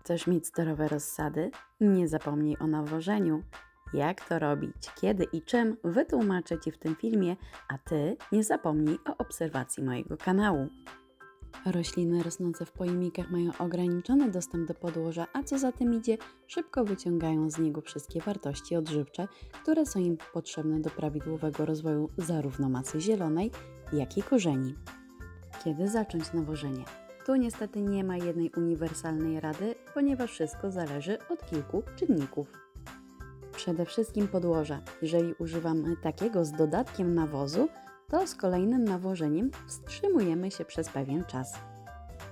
Chcesz mieć zdrowe rozsady? Nie zapomnij o nawożeniu. Jak to robić, kiedy i czym wytłumaczę Ci w tym filmie, a Ty nie zapomnij o obserwacji mojego kanału. Rośliny rosnące w pojemnikach mają ograniczony dostęp do podłoża, a co za tym idzie, szybko wyciągają z niego wszystkie wartości odżywcze, które są im potrzebne do prawidłowego rozwoju zarówno masy zielonej, jak i korzeni. Kiedy zacząć nawożenie? Niestety nie ma jednej uniwersalnej rady, ponieważ wszystko zależy od kilku czynników. Przede wszystkim podłoża. Jeżeli używamy takiego z dodatkiem nawozu, to z kolejnym nawożeniem wstrzymujemy się przez pewien czas.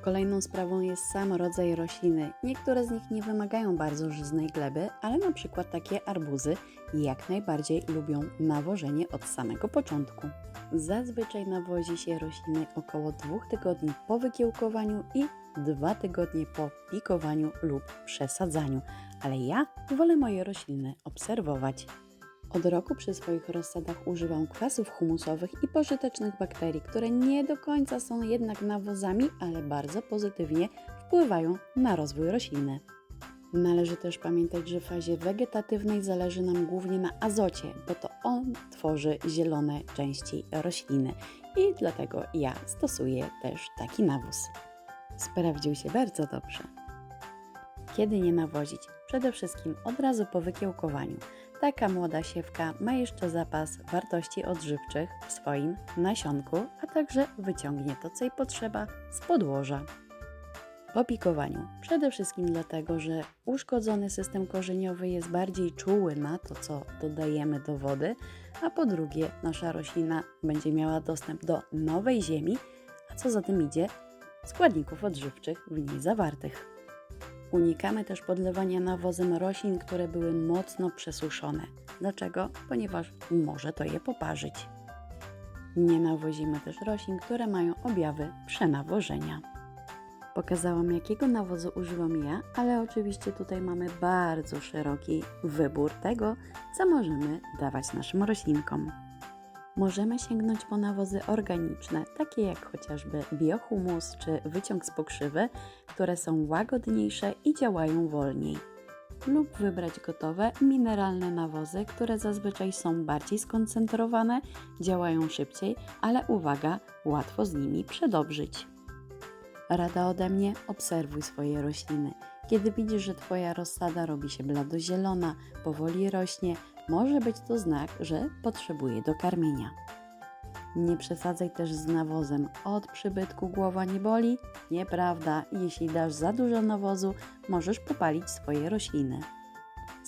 Kolejną sprawą jest sam rodzaj rośliny. Niektóre z nich nie wymagają bardzo żyznej gleby, ale na przykład takie arbuzy jak najbardziej lubią nawożenie od samego początku. Zazwyczaj nawozi się rośliny około 2 tygodni po wykiełkowaniu i 2 tygodnie po pikowaniu lub przesadzaniu, ale ja wolę moje rośliny obserwować. Od roku przy swoich rozsadach używam kwasów humusowych i pożytecznych bakterii, które nie do końca są jednak nawozami, ale bardzo pozytywnie wpływają na rozwój rośliny. Należy też pamiętać, że w fazie wegetatywnej zależy nam głównie na azocie, bo to on tworzy zielone części rośliny i dlatego ja stosuję też taki nawóz. Sprawdził się bardzo dobrze. Kiedy nie nawozić? Przede wszystkim od razu po wykiełkowaniu. Taka młoda siewka ma jeszcze zapas wartości odżywczych w swoim nasionku, a także wyciągnie to, co jej potrzeba z podłoża. Po pikowaniu. Przede wszystkim dlatego, że uszkodzony system korzeniowy jest bardziej czuły na to, co dodajemy do wody, a po drugie, nasza roślina będzie miała dostęp do nowej ziemi, a co za tym idzie, składników odżywczych w niej zawartych. Unikamy też podlewania nawozem roślin, które były mocno przesuszone. Dlaczego? Ponieważ może to je poparzyć. Nie nawozimy też roślin, które mają objawy przenawożenia. Pokazałam, jakiego nawozu używam ja, ale oczywiście tutaj mamy bardzo szeroki wybór tego, co możemy dawać naszym roślinkom. Możemy sięgnąć po nawozy organiczne, takie jak chociażby biohumus czy wyciąg z pokrzywy, które są łagodniejsze i działają wolniej. Lub wybrać gotowe, mineralne nawozy, które zazwyczaj są bardziej skoncentrowane, działają szybciej, ale uwaga, łatwo z nimi przedobrzyć. Rada ode mnie: obserwuj swoje rośliny. Kiedy widzisz, że Twoja rozsada robi się bladozielona, powoli rośnie, może być to znak, że potrzebuje dokarmienia. Nie przesadzaj też z nawozem. Od przybytku głowa nie boli? Nieprawda. Jeśli dasz za dużo nawozu, możesz popalić swoje rośliny.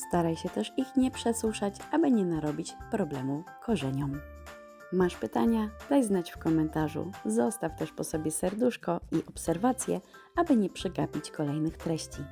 Staraj się też ich nie przesuszać, aby nie narobić problemu korzeniom. Masz pytania? Daj znać w komentarzu. Zostaw też po sobie serduszko i obserwacje, aby nie przegapić kolejnych treści.